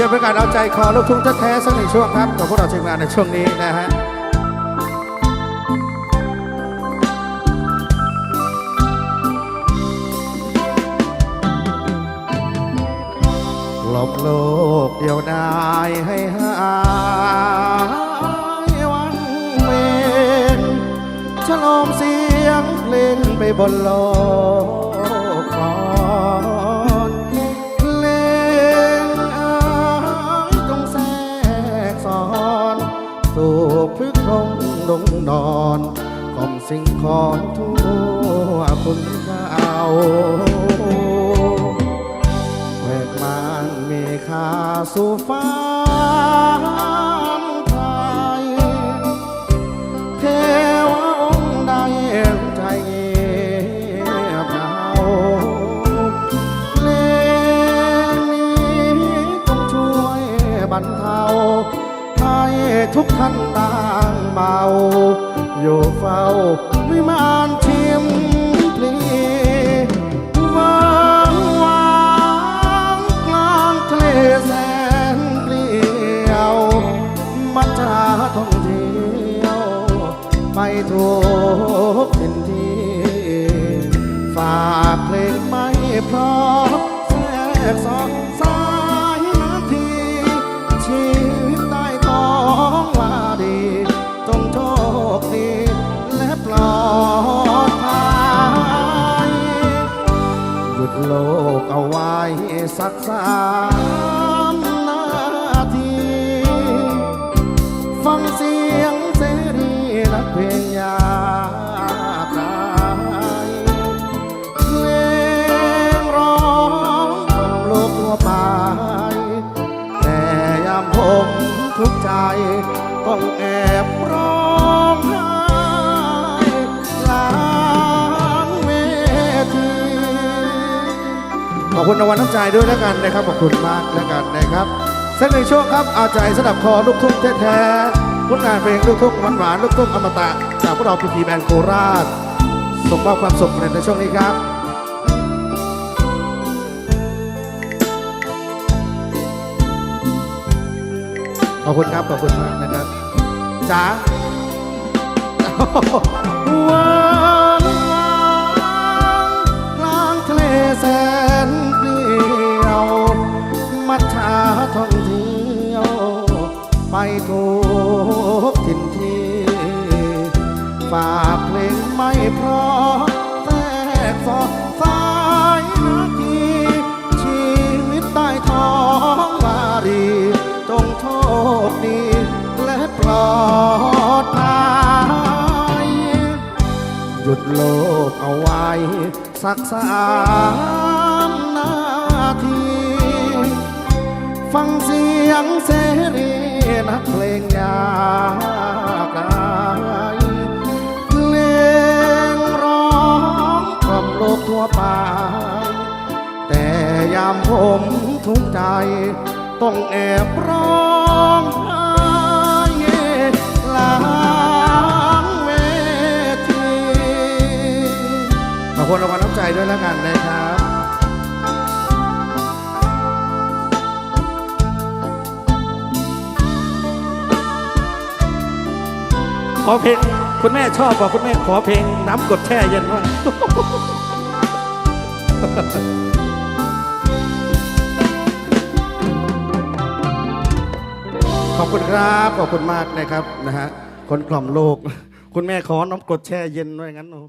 พื่อเป็นการเอาใจคอลูกทุ่งแท้ๆสักหนึ่งช่วงครับกับพวกเราทีมงานในช่วงนี้นะฮะหลบโลกเดียวดายให้หายวันเวนฉลองเสียงเพลงไปบนโลก สู่พึกพงดงนอนของสิ่งของทั่วคุณเขาแวกมานมีค่าสู่ ทุกท่านต่างเมา อยู่เฝ้าวิมานทิมพลีวางวางกลางทะเลแสนเปลี่ยวมัจจาท่องเที่ยวไปทั่ว สักสามนา ขอบคุณรางวัลน้ำใจด้วยแล้วกันนะครับขอบคุณมากแล้วกันนะครับสักหนึ่งช่วงครับเอาใจสนับคอลูกทุ่งแท้ๆผลงานเพลงลูกทุ่งหวานหวานๆลูกทุ่งอมตะจากพวกเราพีพีแบนด์โคราชส่งมอบความสุขในช่วงนี้ครับขอบคุณครับขอบคุณมากนะครับจ๋าวา ทุกทินทีฝากเพลงไม่เพราะแทรกสอดสายนาทีชีวิตใต้ท้องวารีจงโชคดีและปลอดภัยหยุดโลกเอาไว้สักสามนาที ฟังเสียงเสรี นักเพลงยากไร้เพลงร้องกล่อมโลกทั่วไป แต่ยามผมทุกข์ใจต้องแอบร้องไห้ลังเวทีขอบคุณรางวัลน้ำใจด้วยแล้วกันนะครับ อเพลง คุณแม่ชอบบอกคุณแม่ขอเพลงน้ำกดแช่เย็นว่าขอบคุณครับขอบคุณมากนะครับนะฮะคนกล่อมโลก คุณแม่ขอน้ำกดแช่เย็นไว้งั้นเนอ